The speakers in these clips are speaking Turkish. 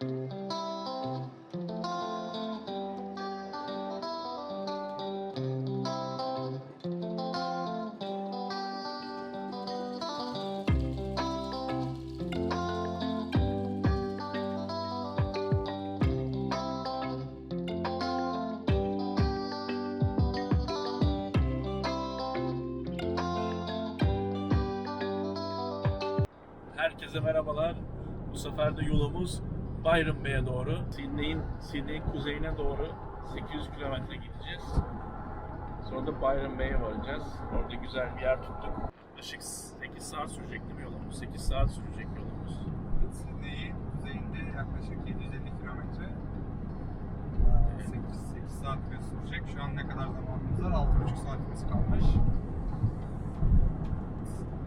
Herkese merhabalar. Bu sefer de yolumuz Byron Bay'e doğru. Sydney'in Sydney'in kuzeyine doğru 800 kilometre gideceğiz. Sonra da Byron Bay'e varacağız. Orada güzel bir yer tuttuk. Yaklaşık 8 saat sürecek değil mi yolumuz? 8 saat sürecek yolumuz. Sydney'in kuzeyinde yaklaşık 750 kilometre. 8, 8 saat bile sürecek. Şu an ne kadar zamanımız var? 6,5 saatimiz kalmış.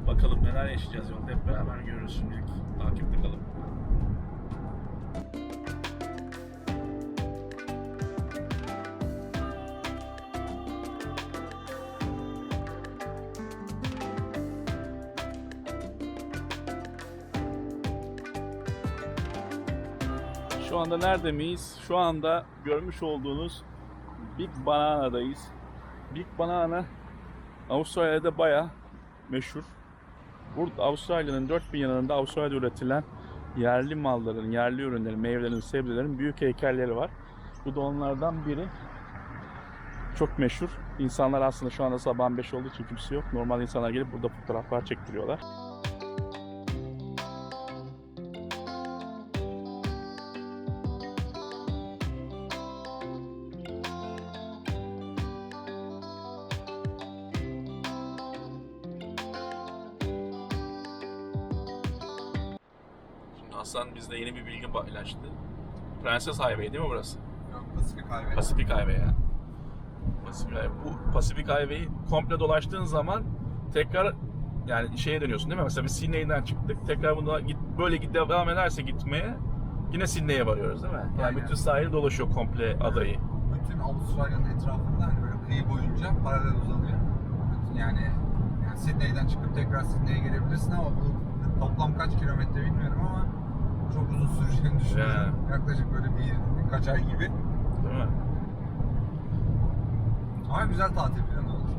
Bakalım neler yaşayacağız yolda hep beraber görürüz şimdilik. Takipte kalın. Şu anda nerede miyiz? Şu anda görmüş olduğunuz Big Banana'dayız. Big Banana Avustralya'da bayağı meşhur. Burada Avustralya'nın dört bir yanında Avustralya'da üretilen yerli malların, yerli ürünlerin, meyvelerin, sebzelerin büyük heykelleri var. Bu da onlardan biri. Çok meşhur. İnsanlar aslında şu anda sabahın 5 olduğu için kimse yok. Normal insanlar gelip burada fotoğraflar çektiriyorlar. Hasan bizde yeni bir bilgi paylaştı. Prenses Highway değil mi burası? Yok, Pacific Highway. Pacific Highway ya. Pacific Highway. Bu Pacific Highway'i komple dolaştığın zaman tekrar yani şeye dönüyorsun değil mi? Mesela biz Sydney'den çıktık. Tekrar bunu git, böyle git, devam ederse gitmeye yine Sydney'e varıyoruz değil mi? Yani Aynen. bütün sahil dolaşıyor komple adayı. Bütün Avustralya'nın etrafında hani böyle kıyı boyunca paralel uzanıyor. Bütün yani, yani Sydney'den çıkıp tekrar Sydney'e gelebilirsin ama bu toplam kaç kilometre bilmiyorum ama çok uzun süreceğini düşünüyorum. Yaklaşık böyle bir birkaç ay gibi. Değil mi? Ama güzel tatil planı olur.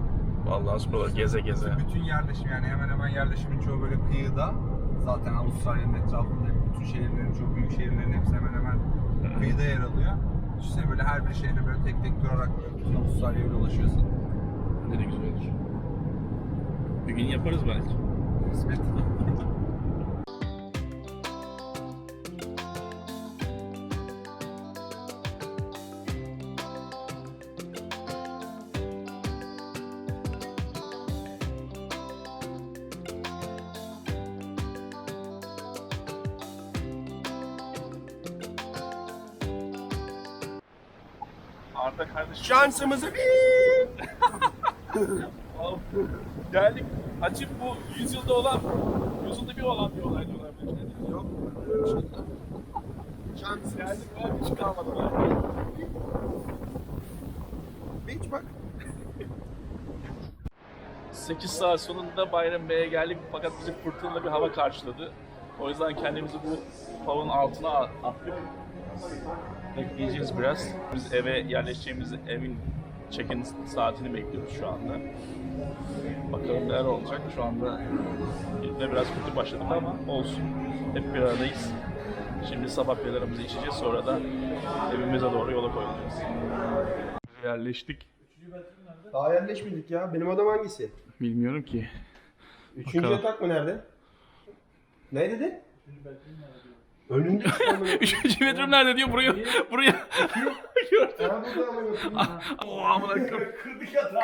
Vallahi süper. Geze geze. Bütün yerleşim yani hemen hemen yerleşimin çoğu böyle kıyıda. Zaten Avustralya'nın etrafında bütün şehirlerin, çok büyük şehirlerin hepsi hemen hemen kıyıda yer alıyor. Düşünsene böyle her bir şehre böyle tek tek durarak bütün Avustralya'ya dolaşıyorsun. Ne de güzel olur. Bir gün yaparız belki. Kısmet. Arda kardeşim. Şansımızı Geldik. Açık bu yüzyılda olan, yüzyılda bir olan bir olay olabilir. Yok. Şans. Geldik ve hiç kalmadı. Yani. Beach bak. 8 saat sonunda Bayram Bey'e geldik fakat bizi fırtınalı bir hava karşıladı. O yüzden kendimizi bu pavun altına attık. Bekleyeceğiz biraz. Biz eve yerleşeceğimiz evin check-in saatini bekliyoruz şu anda. Bakalım neler olacak. Şu anda ilkine biraz kötü başladık ama olsun. Hep bir aradayız. Şimdi sabah biralarımızı içeceğiz sonra da evimize doğru yola koyulacağız. Yerleştik. Daha yerleşmedik ya. Benim adam hangisi? Bilmiyorum ki. Üçüncü Bakalım. yatak mı nerede? Ne dedi? Önünde. Üçüncü bedroom nerede diyor buraya buraya burada koyayım. Oh amına koyayım. Kırdık yatağı.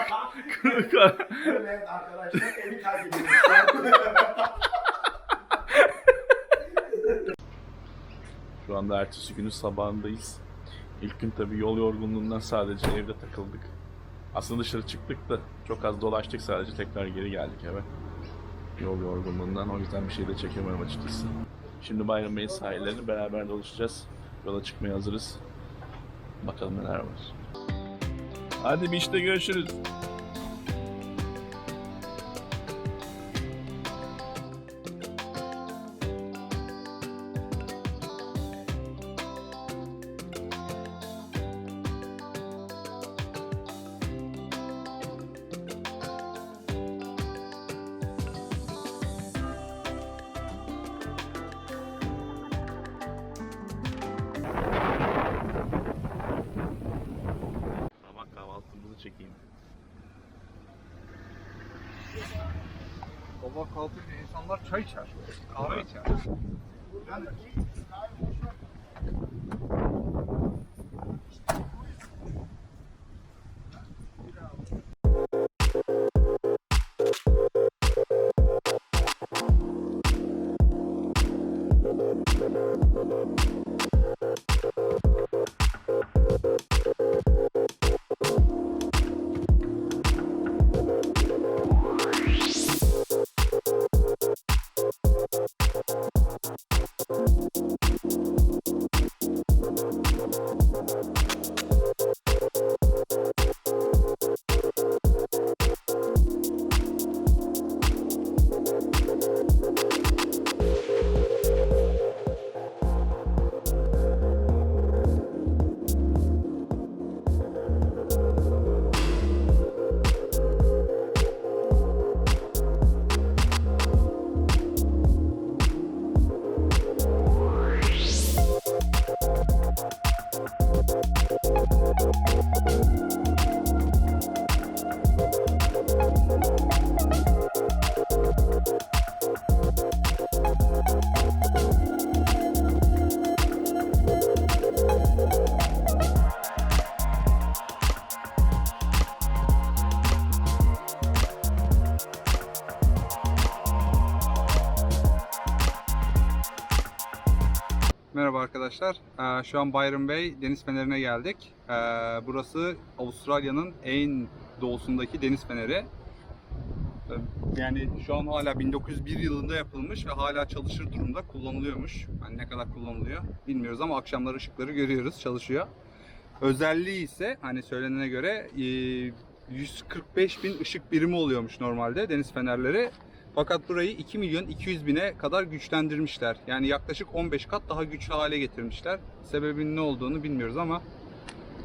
Kırık. Evet arkadaşlar evi terk ediyoruz. Şu anda ertesi günün sabahındayız. İlk gün tabii yol yorgunluğundan sadece evde takıldık. Aslında dışarı çıktık da çok az dolaştık sadece tekrar geri geldik eve. Yol yorgunluğundan o yüzden bir şey de çekemiyorum açıkçası. Şimdi Bayram Bey'in sahillerini beraber dolaşacağız. Yola çıkmaya hazırız. Bakalım neler var. Hadi bir işte görüşürüz. Sabah kalkınca insanlar çay içer, kahve içer. Yani arkadaşlar. Ee, Şu an Byron Bay Deniz Feneri'ne geldik. Ee, Burası Avustralya'nın en doğusundaki deniz feneri. Ee, Yani şu an hala 1901 yılında yapılmış ve hala çalışır durumda kullanılıyormuş. Yani ne kadar kullanılıyor bilmiyoruz ama akşamları ışıkları görüyoruz çalışıyor. Özelliği ise hani söylenene göre e, 145 bin ışık birimi oluyormuş normalde deniz fenerleri. Fakat burayı 2 milyon 200 bine kadar güçlendirmişler. Yani yaklaşık 15 kat daha güçlü hale getirmişler. Sebebinin ne olduğunu bilmiyoruz ama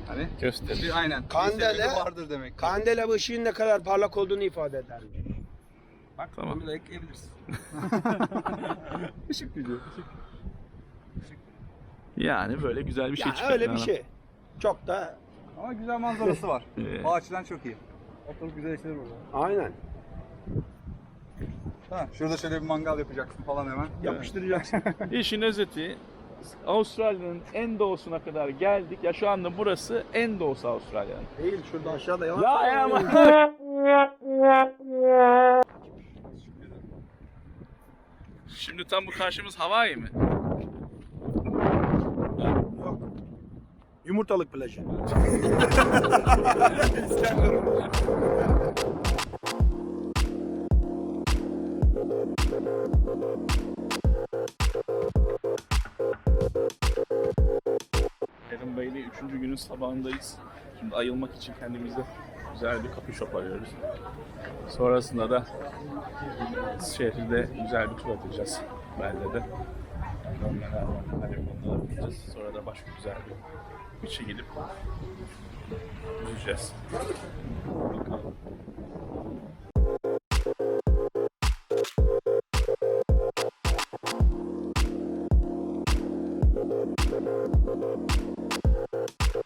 hani Gösterir. bir aynen bir Kandele- sebebi vardır demek. ki. Kandela ışığın ne kadar parlak olduğunu ifade eder. Bak Tamam. bunu da ekleyebilirsin. Işık gücü. Yani böyle güzel bir şey ya çıkardı öyle bir şey. Çok da Ama güzel manzarası var. Evet. O açıdan çok iyi. Oturup güzel işler burada. aynen. Ha, şurada şöyle bir mangal yapacaksın falan hemen. Yapıştıracaksın. İşin özeti Avustralya'nın en doğusuna kadar geldik. Ya şu anda burası en doğusu Avustralya'nın. Değil şurada aşağıda yalan Ya ya ama. Şimdi tam bu karşımız Hawaii mi? Yok. Yumurtalık plajı. Üçüncü günün sabahındayız. Şimdi ayılmak için kendimize güzel bir kapı shop arıyoruz. Sonrasında da şehirde güzel bir tur atacağız. Belde'de. Sonra da başka güzel bir içe gidip yüzeceğiz. Bakalım. Thank you. Thank you.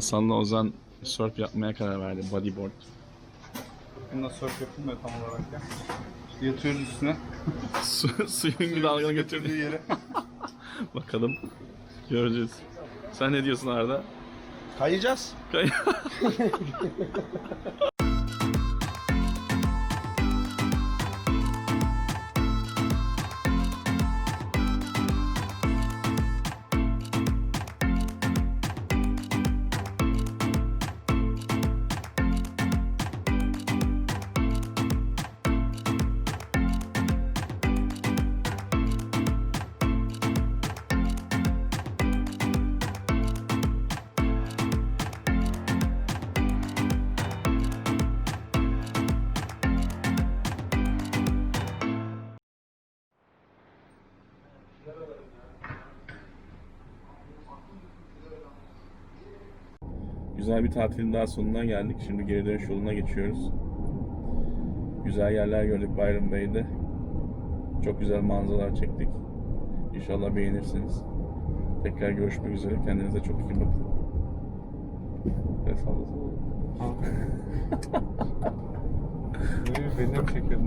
Hasan'la Ozan surf yapmaya karar verdi. Bodyboard. Bununla surf yapılmıyor tam olarak ya. Yatıyoruz üstüne. Su, suyun bir dalgana Götürdüğü götürdü. yere. Bakalım. Göreceğiz. Sen ne diyorsun Arda? Kayacağız. Güzel bir tatilin daha sonuna geldik. Şimdi geri dönüş yoluna geçiyoruz. Güzel yerler gördük Bayram Bey'de. Çok güzel manzaralar çektik. İnşallah beğenirsiniz. Tekrar görüşmek üzere. Kendinize çok iyi bakın. Ve sallasana. Beni mi çekiyordun?